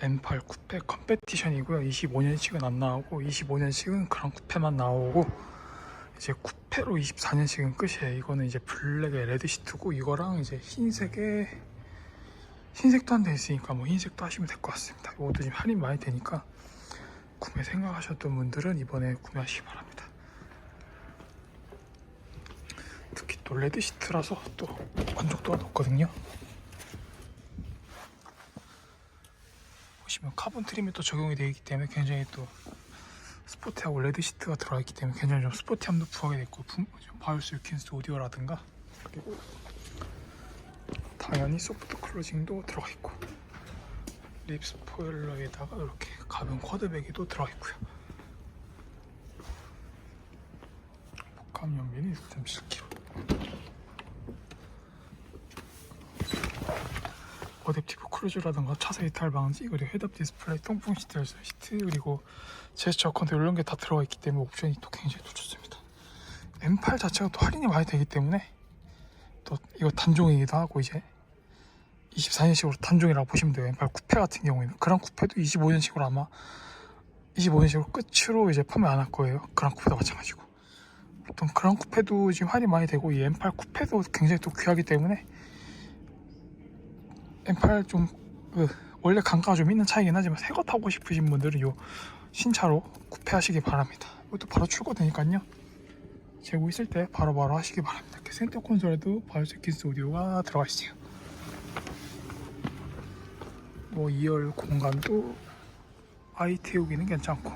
N8 쿠페 컴페티션이고요. 25년식은 안 나오고 25년식은 그런 쿠페만 나오고 이제 쿠페로 24년식은 끝이에요. 이거는 이제 블랙의 레드 시트고 이거랑 이제 흰색에 흰색도 안돼 있으니까 뭐 흰색도 하시면 될 것 같습니다. 이것도 지금 할인 많이 되니까 구매 생각하셨던 분들은 이번에 구매하시기 바랍니다. 특히 또 레드 시트라서 또 만족도가 높거든요. 보시면 카본 트림이 또 적용이 되어 있기 때문에 굉장히 또 스포티하고 레드 시트가 들어가 있기 때문에 굉장히 좀 스포티함도 부하게 됐고 바이오스 유킨스 오디오라든가 그리고 당연히 소프트 클로징도 들어가 있고 립 스포일러에다가 이렇게 가벼운 쿼드백이 도 들어가 있고요. 복합 연비는 6.7kg 어댑티브 크루즈라든가 차세 이탈 방지 그리고 헤드업 디스플레이 통풍 시트 열선 시트 그리고 제스처 컨트롤 이런 게 다 들어가 있기 때문에 옵션이 또 굉장히 또 좋습니다. M8 자체가 또 할인이 많이 되기 때문에 또 이거 단종이기도 하고 이제 24년식으로 단종이라고 보시면 돼요. M8 쿠페 같은 경우에는. 그랑 쿠페도 25년식으로 아마 25년식으로 끝으로 이제 판매 안 할 거예요. 그랑 쿠페도 마찬가지고. 보통 그랑 쿠페도 지금 할인 많이 되고 이 M8 쿠페도 굉장히 또 귀하기 때문에 M8 좀 그, 원래 강가가 좀 있는 차이긴 하지만 새 거 타고 싶으신 분들은 요 신차로 구매하시기 바랍니다. 이것도 바로 출고되니까요. 재고 있을 때 바로바로 하시기 바랍니다. 이렇게 센터 콘솔에도 바이오세키스 오디오가 들어가 있어요. 뭐 2열 공간도 아이 태우기는 괜찮고